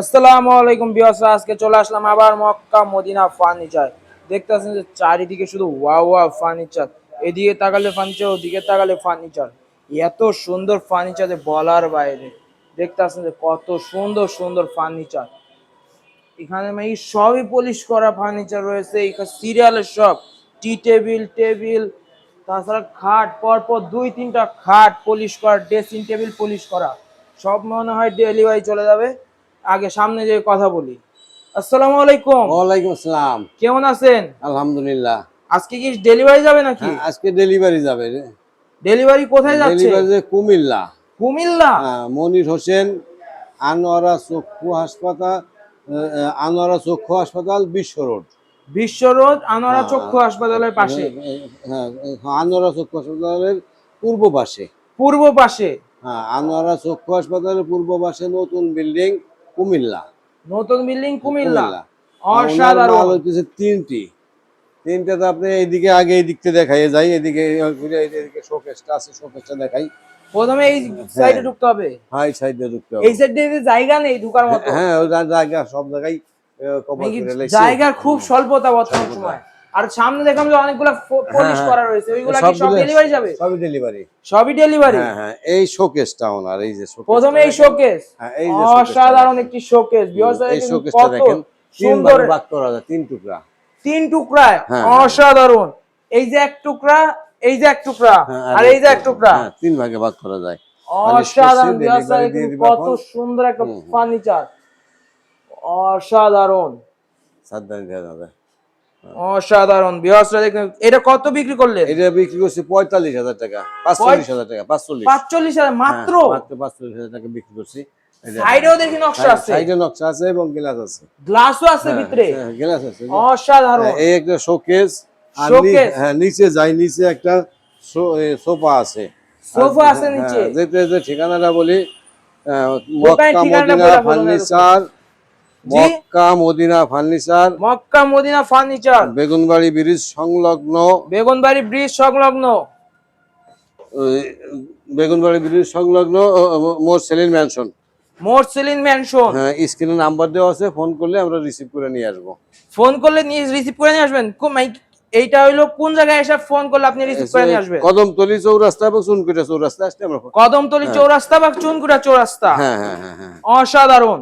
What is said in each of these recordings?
আসসালামু আলাইকুম বিয়াস আজকে চলে আসলাম আবার মক্কা মদিনা ফার্নিচার। দেখতে পাচ্ছেন যে চারিদিকে শুধু ওয়া ওয়া ফার্নিচার, এদিকে তাকালে ফার্নিচার ওদিকে তাকালে ফার্নিচার এত সুন্দর ফার্নিচার বলার বাইরে। দেখতে পাচ্ছেন যে কত সুন্দর সুন্দর ফার্নিচার এখানে মানে সবই পলিশ করা ফার্নিচার রয়েছে এখানে সিরিয়ালের সব টি টেবিল টেবিল তাছাড়া খাট, পরপর দুই তিনটা খাট পলিশ করা ড্রেসিং টেবিল পলিশ করা। সব মনে হয় ডেলিভারি চলে যাবে। আগে সামনে যে কথা বলি। আসসালামু আলাইকুম। ওয়ালাইকুম আসসালাম। কেমন আছেন? আলহামদুলিল্লাহ। আজকে কি ডেলিভারি যাবে নাকি? হ্যাঁ, আজকে ডেলিভারি যাবে ডেলিভারি কোথায় যাচ্ছে? ডেলিভারি কুমিল্লা। কুমিল্লা? হ্যাঁ, মনির হোসেন আনোয়ারা চক্ষু হাসপাতাল আনোয়ারা চক্ষু হাসপাতাল বিশ্ব রোড। বিশ্ব রোড আনোয়ারা হ্যাঁ। চক্ষু হাসপাতালের পাশে। হ্যাঁ আনোয়ারা চক্ষু হাসপাতালের পূর্ব পাশে। পূর্ব পাশে। হ্যাঁ আনোয়ারা চক্ষু হাসপাতালের পূর্ব পাশে নতুন বিল্ডিং কুমিল্লা। নতুন বিল্ডিং কুমিল্লা। অসাধারণ। মাল হচ্ছে তিনটি। তিনটাতে আপনি এইদিকে আগে এইদিকতে দেখাই যাই এদিকে এদিকে শোকেসটা আছে শোকেসটা দেখাই। প্রথমে এই সাইডে ঢুকতে হবে। হাই সাইডে ঢুকতে হবে। এই সাইডে জায়গা নেই ঢুকার মতো। হ্যাঁ ওই জায়গা সব জায়গায় লাইছে। জায়গার খুব স্বল্পতা বর্তমান সময়। আর সামনে দেখলাম যে অনেকগুলো পলিশ হ্যাঁ, করা রয়েছে। ওইগুলা কি সব ডেলিভারি যাবে? সবই ডেলিভারি সবই ডেলিভারি হ্যাঁ হ্যাঁ এই শোকেসটা ওনার এই যে showcase প্রথমে এই শোকেস হ্যাঁ, এই যে অসাধারণ একটি শোকেস এই শোকেসটা দেখেন। তিন সুন্দর। ভাগ করা যায় তিন টুকরা। তিন টুকরায়? হ্যাঁ, অসাধারণ। এই যে এক টুকরা এই যে এক টুকরা হ্যাঁ, আর এই যে এক টুকরা। হ্যাঁ, তিন ভাগে ভাগ করা যায়। অসাধারণ কত সুন্দর একটা। ফার্নিচার অসাধারণ। সাবধানে দেওয়া যাবে। অসাধারণ বিয়াসরা দেখুন এটা কত বিক্রি করলেন? এটা বিক্রি করছি পঁয়তাল্লিশ হাজার টাকা পাঁচচল্লিশ হাজার টাকা পাঁচচল্লিশ। পাঁচচল্লিশ হাজার মাত্র হ্যাঁ, মাত্র? পাঁচচল্লিশ হাজার টাকা বিক্রি করছি। সাইডেও দেখি নকশা আছে। সাইডে নকশা আছে এবং গ্লাস আছে। গ্লাসও আছে ভিতরে? গ্লাস আছে অসাধারণ। এই একটা শোকেস আর হ্যাঁ নিচে যাই নিচে একটা সোফা আছে। সোফা আছে নিচে? যেতে যে ঠিকানাটা বলি আহ, Mecca Medina furniture? Mecca Medina furniture Mecca Medina furniture. Begunbari bridge সংলগ্ন। বেগুনবাড়ি ব্রিজ সংলগ্ন। বেগুনবাড়ি ব্রিজ সংলগ্ন মোর সেলিন ম্যানশন মোর সেলিন ম্যানশন হ্যাঁ স্ক্রিনে নাম্বার দেওয়া আছে ফোন করলে আমরা রিসিভ করে নিয়ে আসব। ফোন করলে নিয়ে রিসিভ করে নিয়ে আসবেন? এইটা হইল কোন জায়গায় এসে ফোন করলে আপনি রিসিভ করে নিয়ে আসবেন? কদমতলি চৌরাস্তা বা চুনকুটা চৌরাস্তা আসলে আমরা কদমতলি চৌরাস্তা বা চুনকুটা চৌরাস্তা? হ্যাঁ হ্যাঁ হ্যাঁ হ্যাঁ। অসাধারণ।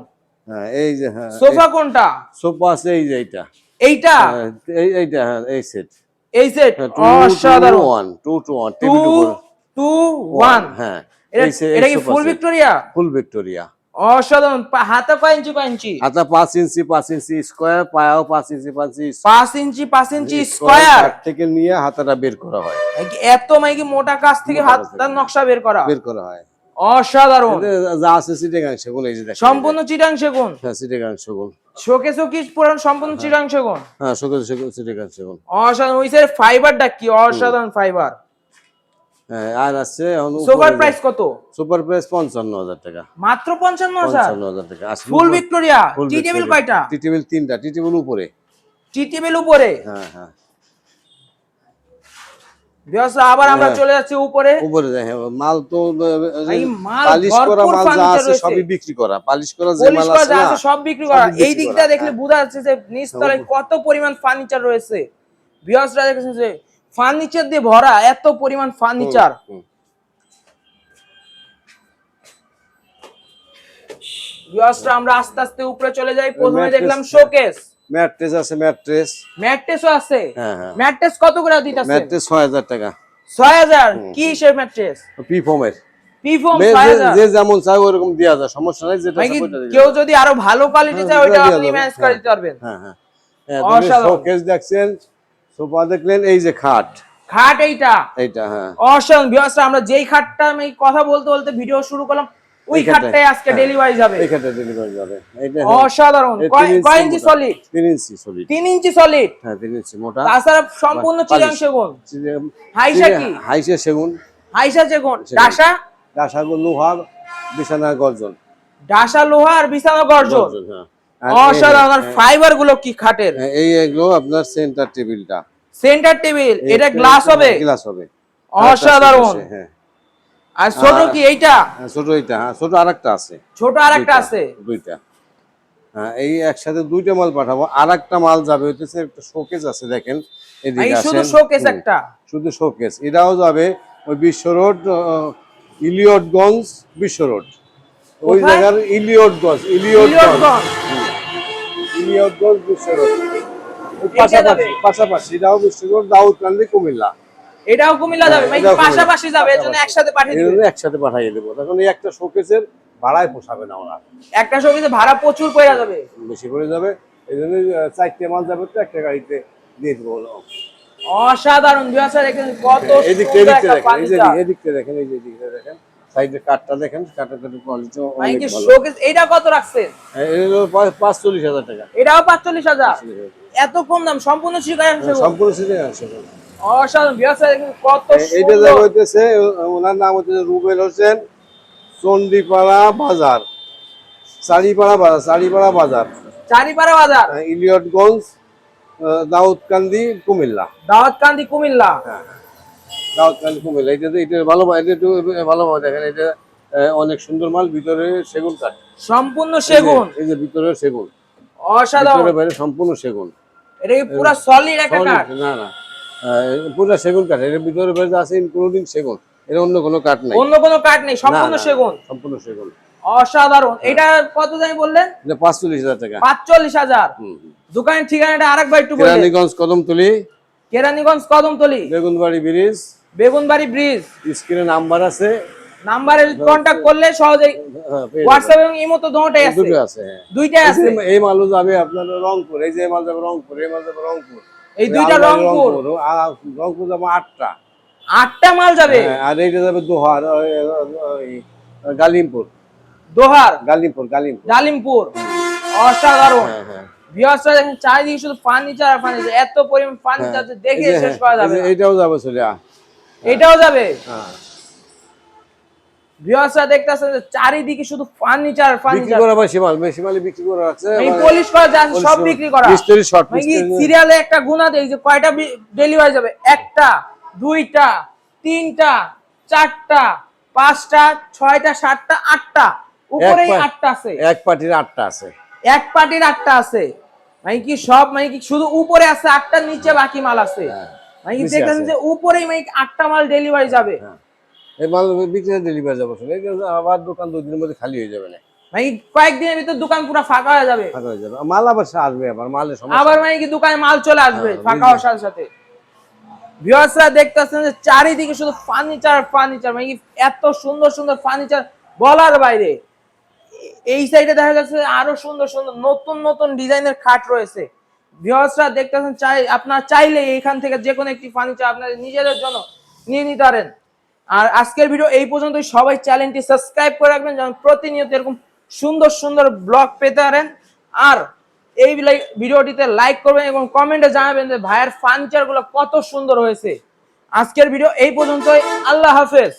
হ্যাঁ এই যে হ্যাঁ সোফা কোনটা? সোফা আছে এই যে এইটা। এইটা? হ্যাঁ, এই এইটা হ্যাঁ এই সেট এই সেট অসাধারণ। Two two one two two one হ্যাঁ এটা কি ফুল ভিক্টোরিয়া ফুল ভিক্টোরিয়া অসাধারণ। হাতে কয় ইঞ্চি কয় ইঞ্চি? হাতা পাঁচ ইঞ্চি পাঁচ ইঞ্চি স্কোয়ার পায়াও পাঁচ ইঞ্চি পাঁচ ইঞ্চি পাঁচ ইঞ্চি পাঁচ ইঞ্চি স্কোয়ার থেকে নিয়ে হাতাটা বের করা হয়। এত মাইকি মোটা কাজ থেকে হাতটার নকশা বের করা বের করা হয়। অসাধারণ। যা আছে সিটেগাং সেগুন এই যে দেখেন। সম্পূর্ণ চিটাং সেগুন? হ্যাঁ সিটেগাং সেগুন। শোকে শোকি পুরান সম্পূর্ণ চিটাং সেগুন? হ্যাঁ সেগুন সিটেগাং সেগুন। অসাধারণ ওই স্যার ফাইবারটা কি অসাধারণ ফাইবার। হ্যাঁ আর আছে সোফার প্রাইস কত? সুপার প্রাইস পঞ্চান্ন হাজার টাকা। মাত্র পঞ্চান্ন হাজার? পঞ্চান্ন হাজার টাকা। ফুল ভিক্টোরিয়া টি টেবিল কয়টা? টি টেবিল তিনটা টি টেবিল উপরে। টি টেবিল উপরে? হ্যাঁ হ্যাঁ। আবার আমরা হ্যাঁ। চলে যাচ্ছি উপরে। উপরে হ্যাঁ, মাল তো পালিশ করা মাল যা আছে সবই বিক্রি করা পালিশ করা যে মাল আছে সব বিক্রি করা। এই দিকটা দেখলে হ্যাঁ। বোঝা যাচ্ছে যে নিচতলায় কত পরিমাণ ফার্নিচার রয়েছে। বিয়াসরা দেখেছেন যে ফার্নিচার দিয়ে ভরা এত পরিমাণ ফার্নিচার। বিয়াসরা আমরা আস্তে আস্তে উপরে চলে যাই। প্রথমে দেখলাম শোকেস ম্যাট্রেস আছে ম্যাট্রেস। ম্যাট্রেসও আছে। হ্যাঁ হ্যাঁ। ম্যাট্রেস কত করে দিতেছে ম্যাট্রেস ছয় হাজার টাকা। ছয় হাজার? কি সে ম্যাট্রেস? পি ফোমের পিফোম যে- ছয় যে- যেমন চাই ওরকম দেওয়া যায়। সমস্যা নাই যেটা মানে কেউ যদি আরও ভালো কোয়ালিটি হ্যাঁ, চায় ওটা আপনি যাবে, করে হ্যাঁ। দিতে পারবেন। হ্যাঁ হ্যাঁ। অসাধারণ। শোকেস দেখছেন সোফা দেখলেন এই যে খাট। খাট এইটা। এইটা অসাধারণ। বিয়াসরা আমরা যেই খাটটা আমি কথা বলতে বলতে ভিডিও শুরু করলাম ওই খাটটাই, আজকে হ্যাঁ। ডেলিভারি যাবে। এই খাটটা ডেলিভারি যাবে অসাধারণ। কয় ইঞ্চি সলিড তিন ইঞ্চি সলিড তিন ইঞ্চি সলিড হ্যাঁ তিন ইঞ্চি মোটা। তাছাড়া সম্পূর্ণ পালিশ। চিরাং সেগুন হাইসা কি? হাইসা সেগুন। হাইসা সেগুন। ডাসা? কাঁসাগো লোহা বিছানা গর্জন। ডাসা লোহা আর বিছানা গর্জন। হ্যাঁ। অসাধারণ। আর ফাইবারগুলো কি খাটের? হ্যাঁ, এই এগুলো আপনার সেন্টার টেবিলটা সেন্টার টেবিল এটা গ্লাস হবে? গ্লাস হবে। অসাধারণ। হ্যাঁ। আর ছোট কি এইটা? হ্যাঁ, ছোট এইটা হ্যাঁ ছোট আরেকটা আছে। ছোট আরেকটা আছে? দুইটা। হ্যাঁ, এই একসাথে দুইটা মাল পাঠাবো। আর একটা মাল যাবে হইতেছে একটা শোকেস আছে দেখেন। এদিকে এই শুধু শোকেস একটা? শুধু শোকেস এটাও যাবে ওই বিশ্ব রোড ইলিয়টগঞ্জ বিশ্ব রোড। ওই জায়গার ইলিয়টগঞ্জ ইলিয়টগঞ্জ। ইলিয়টগঞ্জ। বিশ্ব রোড। পাশাপাশি পাশাপাশি এটাও বিশ্ব রোড দাউদকান্দি কুমিল্লা। এটাও কুমিল্লা যাবে মানে পাশাপাশি যাবে একসাথে পাঠিয়ে দিবে। একসাথে পাঠিয়ে দেবো। তখন এই একটা শোকেসের ভাড়ায় পোষাবে না ওরা। একটা শোকেসে ভাড়া প্রচুর পড়ে যাবে। বেশি করে যাবে। চারটে মাল যাবে তো একটা গাড়িতে দিয়ে দেবো অসাধারণ দুই হাজার একুশ কত এদিকটা দেখেন এই যে এদিকটা দেখেন এই যে এদিকটা দেখেন। সাইডে কাঠটা দেখেন কাঠের কাঠের কোয়ালিটি মানে অনেক ভালো। শোকেস এটা কত রাখছেন হ্যাঁ, এটা হলো পা- পাঁচচল্লিশ হাজার টাকা। এটাও পাঁচচল্লিশ হাজার? এত কম দাম সম্পূর্ণ শিকার সম্পূর্ণ সিজনে আছে অসাধারণ দুই হাজার একুশ কত এইটা সুন্দর। হইতেছে ওনার নাম হচ্ছে রুবেল হোসেন চন্ডিপাড়া বাজার। চারিপাড়া বাজার চারিপাড়া বাজার। চারিপাড়া বাজার। ইলিয়টগঞ্জ দাউদকান্দি কুমিল্লা। দাওয়াতকান্দি কুমিল্লা। দাউদকান্দি কুমিল্লা। এটা এটা ভালো এটা একটু ভালো দেখেন এটা অনেক সুন্দর মাল ভিতরে সেগুন কাঠ। সম্পূর্ণ সেগুন। এই যে ভিতরে সেগুন। অসাধারণ। সম্পূর্ণ সেগুন। এটা কি পুরো সলিড একটা কাঠ? না না। পুরো সেগুন কাঠ। এর ভিতরে আছে ইনক্লুডিং সেগুন। এর অন্য কোনো কাঠ নাই। অন্য কোনো কাঠ নেই সম্পূর্ণ সেগুন। সম্পূর্ণ সেগুন। অসাধারণ। এটা কত বললেন? পাঁচচল্লিশ হাজার টাকা। পাঁচচল্লিশ হাজার। হুম, হুম। দোকানের ঠিকানাটা আরেকবার একটু কেরানীগঞ্জ কদমতলি। কেরানীগঞ্জ কদমতলি। বেগুনবাড়ি ব্রিজ। বেগুনবাড়ি ব্রিজ। স্ক্রিনে নাম্বার আছে। নাম্বারে কন্ট্যাক্ট করলে সহজেই হ্যাঁ, হোয়াটসঅ্যাপ এবং ইমো তো দুটোই আছে। দুটো আছে হ্যাঁ। দুইটাই আছে। এই মালও যাবে আপনার রংপুর এই যে মাল যাবে রংপুর এই মাল যাবে রংপুর। এই দুইটা রংপুর। রংপুর যাব আটটা। আটটা মাল যাবে? হ্যাঁ, আর এইটা যাবে দোহার গালিমপুর। দোহার? গালিমপুর গালিমপুর। গালিমপুর। অসাধারণ। হ্যাঁ হ্যাঁ। চারিদিকে শুধু ফার্নিচার আর ফার্নিচার এত পরিমাণ ফার্নিচার। দেখে শেষ করা যাবে এটাও যাবে চলে। এটাও যাবে? হ্যাঁ। বিহারটা দেখতেছেন যে চারিদিকে শুধু ফার্নিচার বিক্রি করা বেশি মাল বেশি বিক্রি করা আছে। এই পলিশ করা যা সব বিক্রি করা। মিস্ত্রি শর্ট মানে সিরিয়ালে একটা গুণা দেই যে কয়টা ডেলিভারি যাবে? একটা দুইটা তিনটা চারটা পাঁচটা ছয়টা সাতটা আটটা। উপরেই আটটা আছে। এক পার্টির আটটা আছে। এক পার্টির আটটা আছে। মানে কি সব মানে কি শুধু উপরে আছে আটটার নিচে বাকি মাল আছে। হ্যাঁ। মানে কি আছে। যে উপরেই মানে কি আটটা মাল ডেলিভারি যাবে। হ্যাঁ। এই মাল বিক্রি ডেলিভারি যাবে এটা আবার দোকান দুই দিনের মধ্যে খালি হয়ে যাবে না। মানে কয়েকদিনের ভিতর দোকান পুরো ফাঁকা হয়ে যাবে? ফাঁকা হয়ে যাবে। মাল আবার আসবে আবার মালের সমস্যা। আবার মানে কি দোকানে মাল চলে আসবে হ্যাঁ, ফাঁকা হওয়ার সাথে সাথে। ভিউয়ার্সরা দেখতেছেন যে চারিদিকে শুধু ফার্নিচার ফার্নিচার মানে এত সুন্দর সুন্দর ফার্নিচার বলার বাইরে। এই সাইডে দেখা যাচ্ছে আরও সুন্দর সুন্দর নতুন নতুন ডিজাইনের খাট রয়েছে। ভিউয়ার্সরা দেখতেছেন চাই আপনার চাইলে এখান থেকে যে কোনো একটি ফার্নিচার আপনাদের নিজেদের জন্য নিয়ে নিতে পারেন। আর আজকের ভিডিও এই পর্যন্তই। সবাই চ্যানেলটি সাবস্ক্রাইব করে রাখবেন যেন প্রতিনিয়ত এরকম সুন্দর সুন্দর ব্লগ পেতে পারেন। আর এই ভিডিওটিতে লাইক করবেন এবং কমেন্টে জানাবেন যে ভাইয়ের ফার্নিচারগুলো কত সুন্দর হয়েছে। আজকের ভিডিও এই পর্যন্তই। আল্লাহ হাফেজ।